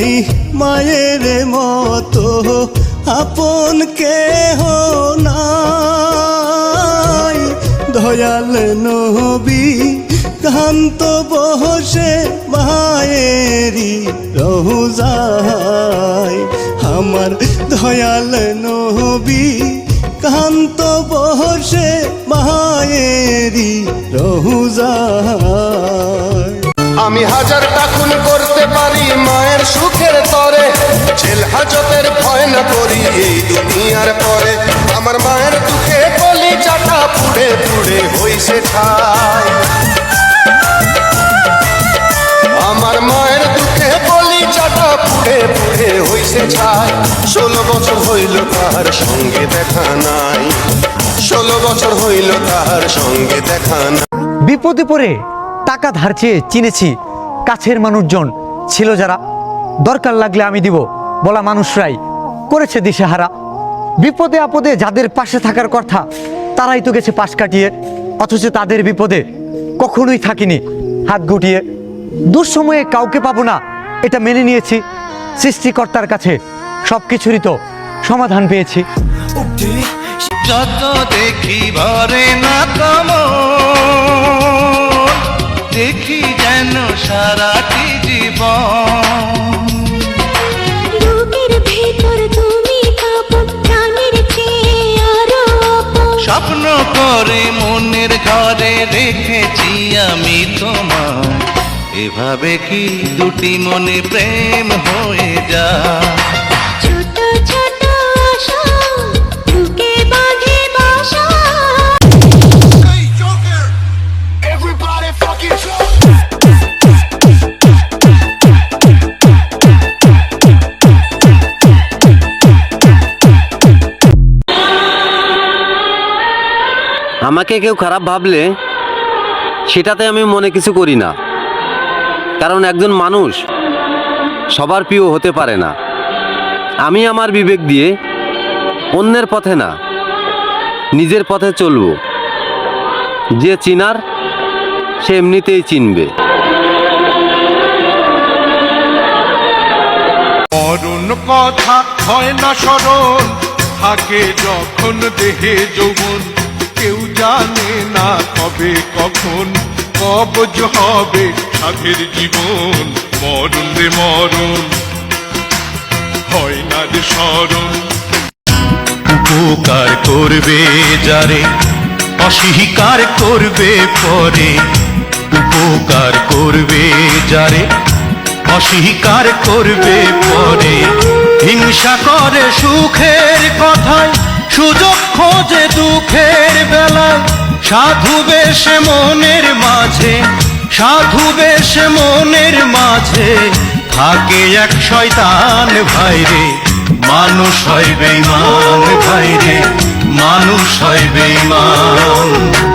নাই মায়ের মতো, আপন কেহ নাই। দয়াল নবী, কান্ত বসে মায়েরি রহুজায় আমার দয়াল নবী, কান্ত বসে মায়েরি রহুজায় আমি হাজারটা খুন করতে পারি মায়ের সুখের তরে। ছেল হাজতের ভয় না করি এই দুনিয়ার পরে। আমার মায়ের দুঃখে কলি চাটা পুড়ে পুড়ে হইছে ঠাই আমার মায়ের দুঃখে চাটা পুড়ে পুড়ে হইছে ছাই ষোলো বছর হইল তার সঙ্গে দেখা নাই। ষোলো বছর হইল তার সঙ্গে দেখা নাই। বিপদে পড়ে টাকা ধার চেয়ে চিনেছি। কাছের মানুষজন ছিল যারা, দরকার লাগলে আমি দিব বলা মানুষরাই করেছে দিশেহারা। বিপদে আপদে যাদের পাশে থাকার কথা, তারাই তো গেছে পাশ কাটিয়ে। অথচ তাদের বিপদে কখনোই থাকিনি। হাত গুটিয়ে, দুঃসময়ে কাউকে পাবো না, এটা মেনে নিয়েছি। সৃষ্টিকর্তার কাছে সব কিছুরই তো সমাধান পেয়েছি। যত দেখি, ভরে না করে মনের ঘরে রেখেছি আমি তোমার এভাবে কি দুটি মনে প্রেম হয়ে যায়? আমাকে কেউ খারাপ ভাবলে সেটাতে আমি মনে কিছু করি না। কারণ একজন মানুষ সবার প্রিয় হতে পারে না। আমি আমার বিবেক দিয়ে অন্যের পথে না, নিজের পথে চলব। যে চিনার, সে এমনিতেই চিনবে। কথা হয় না সরল থাকে যখন দেহে যৌবন। কেউ জানে না কবে, কখন কবজ হবে সাধের জীবন। মরণ রে মরণ হয় না রে স্মরণ। উপকার করবে যারে, অস্বীকার করবে পরে। উপকার করবে যারে, অস্বীকার করবে পরে। হিংসা করে সুখের কথায় সুযোগ খোঁজে দুঃখের বেলায় সাধু বেশে মনের মাঝে, সাধু বেশে মনের মাঝে। থাকে এক শয়তান ভাইরে, মানুষ হয় বেমান ভাইরে, মানুষ হয় বেঈমান।